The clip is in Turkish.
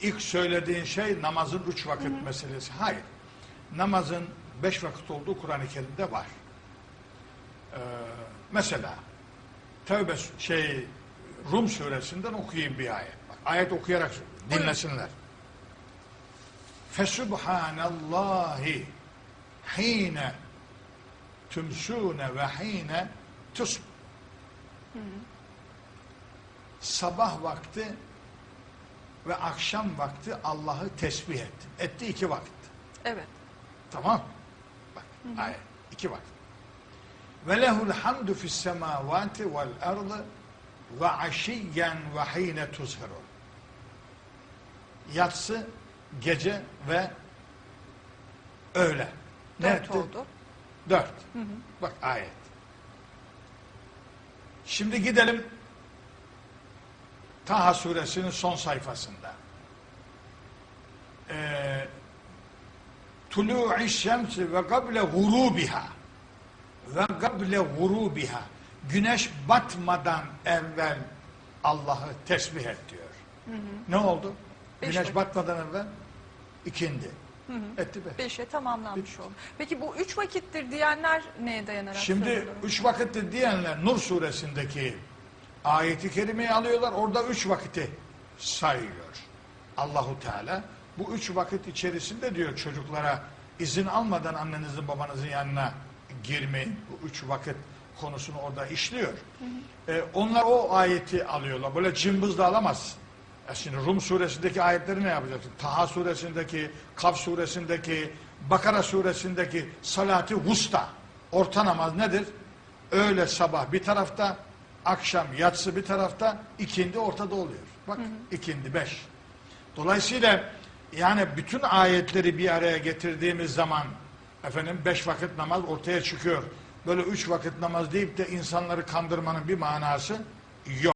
İlk söylediğin şey namazın üç vakit meselesi. Hayır. Namazın beş vakit olduğu Kur'an-ı Kerim'de var. Ee, mesela Tevbe şey Rum suresinden okuyayım bir ayet. Bak, ayet okuyarak dinlesinler. Fesubhanallahi hine tümsune ve hine tusb. Sabah vakti ve akşam vakti Allah'ı tesbih etti. Etti iki vakit. Evet. Tamam. Bak ayet. iki vakit. Ve lehul hamdu fis semavati vel ardı ve aşiyyen ve hine tuzhirun. Yatsı, gece ve öğle. Ne Dört etti? oldu. Dört. Bak ayet. Şimdi gidelim Taha suresinin son sayfasında. Ee, Tulu'i şemsi ve gable gurubiha ve gable gurubiha güneş batmadan evvel Allah'ı tesbih et diyor. Ne oldu? Beş güneş vakit. batmadan evvel ikindi. Etti be. Beşe tamamlanmış oldu. Peki bu üç vakittir diyenler neye dayanarak Şimdi söylüyorlar? üç vakittir diyenler Nur suresindeki ayeti kerimeyi alıyorlar. Orada üç vakiti sayıyor. Allahu Teala bu üç vakit içerisinde diyor çocuklara izin almadan annenizin babanızın yanına girmeyin. Bu üç vakit konusunu orada işliyor. Ee, onlar o ayeti alıyorlar. Böyle cımbızla alamazsın. Ya şimdi Rum suresindeki ayetleri ne yapacaksın? Taha suresindeki, Kaf suresindeki, Bakara suresindeki salati vusta. Orta namaz nedir? Öğle sabah bir tarafta, akşam yatsı bir tarafta, ikindi ortada oluyor. Bak ikindi beş. Dolayısıyla yani bütün ayetleri bir araya getirdiğimiz zaman efendim beş vakit namaz ortaya çıkıyor. Böyle üç vakit namaz deyip de insanları kandırmanın bir manası yok.